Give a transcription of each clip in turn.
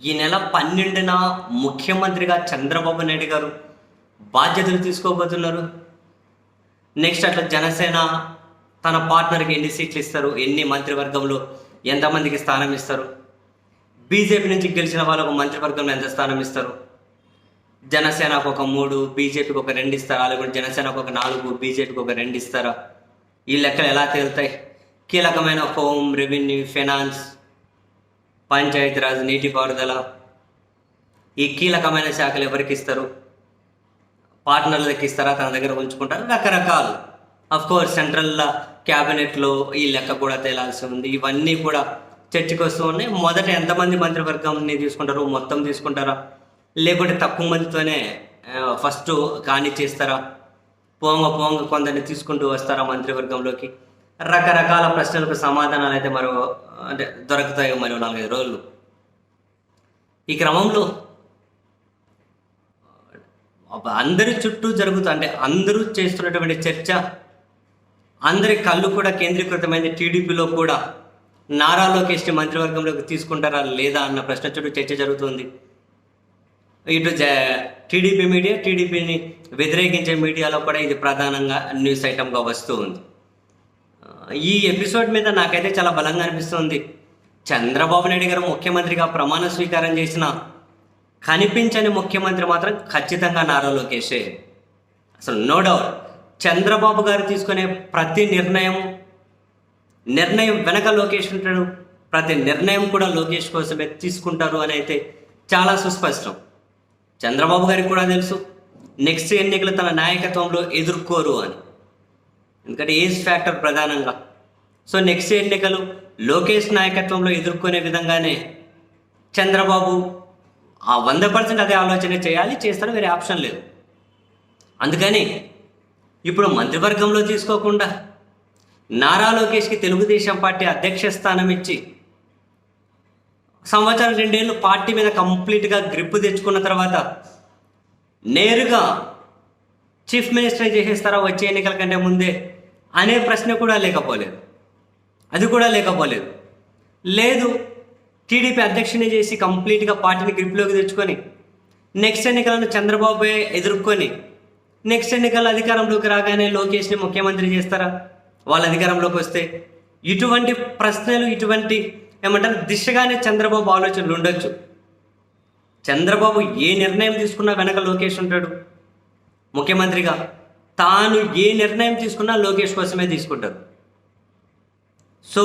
ఈ నెల పన్నెండున ముఖ్యమంత్రిగా చంద్రబాబు నాయుడు గారు బాధ్యతలు తీసుకోబోతున్నారు. నెక్స్ట్ అట్లా జనసేన తన పార్ట్నర్కి ఎన్ని సీట్లు ఇస్తారు ఎన్ని మంత్రివర్గంలో ఎంతమందికి స్థానం ఇస్తారు? బీజేపీ నుంచి గెలిచిన వాళ్ళకు మంత్రివర్గంలో ఎంత స్థానం ఇస్తారు? జనసేనకు ఒక మూడు బీజేపీకి ఒక రెండు ఇస్తారా? లేకుంటే జనసేనకు ఒక నాలుగు బీజేపీకి ఒక రెండు ఇస్తారా? ఈ లెక్కలు ఎలా తేలుతాయి? కీలకమైన హోమ్ రెవెన్యూ ఫైనాన్స్ పంచాయతీరాజ్ నీటిపారుదల ఈ కీలకమైన శాఖలు ఎవరికి ఇస్తారు? పార్ట్నర్లకి ఇస్తారా? తన దగ్గర ఉంచుకుంటారు? రకరకాలు. అఫ్ కోర్స్ సెంట్రల్ క్యాబినెట్లో ఈ లెక్క కూడా తేలాల్సి ఉంది. ఇవన్నీ కూడా చర్చకు వస్తూ ఉన్నాయి. మొదట ఎంతమంది మంత్రివర్గంని తీసుకుంటారు? మొత్తం తీసుకుంటారా? లేకుంటే తక్కువ మందితోనే ఫస్ట్ కానీ చేస్తారా? పోంగ పోంగ కొందరిని తీసుకుంటూ వస్తారా మంత్రివర్గంలోకి? రకరకాల ప్రశ్నలకు సమాధానాలు అయితే మరో అంటే దొరుకుతాయి మరో నాలుగైదు రోజులు. ఈ క్రమంలో అందరి చుట్టూ జరుగుతూ అంటే అందరూ చేస్తున్నటువంటి చర్చ అందరి కళ్ళు కూడా కేంద్రీకృతమైంది. టీడీపీలో కూడా నారా లోకేష్ మంత్రివర్గంలోకి తీసుకుంటారా లేదా అన్న ప్రశ్న చుట్టూ చర్చ జరుగుతుంది. ఇటు జ టీడీపీ మీడియా టీడీపీని వ్యతిరేకించే మీడియాలో కూడా ఇది ప్రధానంగా న్యూస్ ఐటమ్గా వస్తూ ఉంది. ఈ ఎపిసోడ్ మీద నాకైతే చాలా బలంగా అనిపిస్తుంది. చంద్రబాబు నాయుడు గారు ముఖ్యమంత్రిగా ప్రమాణ స్వీకారం చేసిన కనిపించని ముఖ్యమంత్రి మాత్రం ఖచ్చితంగా నారా లోకేషే. అసలు నో డౌట్ చంద్రబాబు గారు తీసుకునే ప్రతి నిర్ణయం నిర్ణయం వెనక లోకేష్ ఉంటాడు. ప్రతి నిర్ణయం కూడా లోకేష్ కోసమే తీసుకుంటారు అని అయితే చాలా సుస్పష్టం. చంద్రబాబు గారికి కూడా తెలుసు. నెక్స్ట్ ఎన్నికలు తన నాయకత్వంలో ఎదుర్కోరు అని. ఎందుకంటే ఏజ్ ఫ్యాక్టర్ ప్రధానంగా. సో నెక్స్ట్ ఎన్నికలు లోకేష్ నాయకత్వంలో ఎదుర్కొనే విధంగానే చంద్రబాబు ఆ వంద పర్సెంట్ అదే ఆలోచన చేయాలి చేస్తారు వేరే ఆప్షన్ లేదు. అందుకని ఇప్పుడు మంత్రివర్గంలో తీసుకోకుండా నారా లోకేష్కి తెలుగుదేశం పార్టీ అధ్యక్ష స్థానం ఇచ్చి సంవత్సరం రెండేళ్ళు పార్టీ మీద కంప్లీట్గా గ్రిప్ తెచ్చుకున్న తర్వాత నేరుగా చీఫ్ మినిస్టర్ చేసేస్తారా వచ్చే ఎన్నికల కంటే ముందే అనే ప్రశ్న కూడా లేకపోలేదు. అది కూడా లేకపోలేదు. లేదు టీడీపీ అధ్యక్షుని చేసి కంప్లీట్గా పార్టీని గ్రిప్లోకి తెచ్చుకొని నెక్స్ట్ ఎన్నికలను చంద్రబాబు ఎదుర్కొని నెక్స్ట్ ఎన్నికల అధికారంలోకి రాగానే లోకేష్ని ముఖ్యమంత్రి చేస్తారా? వాళ్ళ అధికారంలోకి వస్తే ఇటువంటి ప్రశ్నలు ఇటువంటి ఏమంటారు దిశగానే చంద్రబాబు ఆలోచనలు ఉండొచ్చు. చంద్రబాబు ఏ నిర్ణయం తీసుకున్నా వెనక లోకేష్ ఉంటాడు. ముఖ్యమంత్రిగా తాను ఏ నిర్ణయం తీసుకున్నా లోకేష్ కోసమే తీసుకుంటారు. సో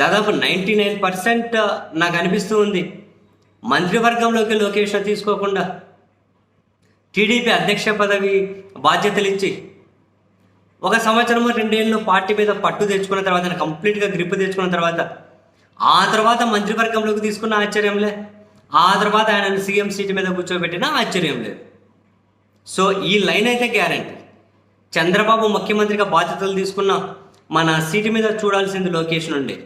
దాదాపు నైంటీ నైన్ పర్సెంట్ నాకు అనిపిస్తూ ఉంది. మంత్రివర్గంలోకి లోకేష్ తీసుకోకుండా టీడీపీ అధ్యక్ష పదవి బాధ్యతలు ఇచ్చి ఒక సంవత్సరము రెండేళ్ళు పార్టీ మీద పట్టు తెచ్చుకున్న తర్వాత కంప్లీట్గా గ్రిప్ తెచ్చుకున్న తర్వాత ఆ తర్వాత మంత్రివర్గంలోకి తీసుకున్న ఆశ్చర్యంలే ఆ తర్వాత ఆయన సీఎం సీట్ మీద కూర్చోబెట్టినా ఆశ్చర్యం లేదు. సో ఈ లైన్ అయితే గ్యారంటీ. చంద్రబాబు ముఖ్యమంత్రిగా బాధ్యతలు తీసుకున్న మన సీటు మీద చూడాల్సింది లోకేష్ నుండి.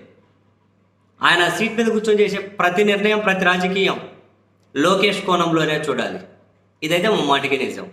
ఆయన సీట్ మీద కూర్చొని చేసే ప్రతి నిర్ణయం ప్రతి రాజకీయం లోకేష్ కోణంలోనే చూడాలి. ఇదైతే మా మాటికి నిజం.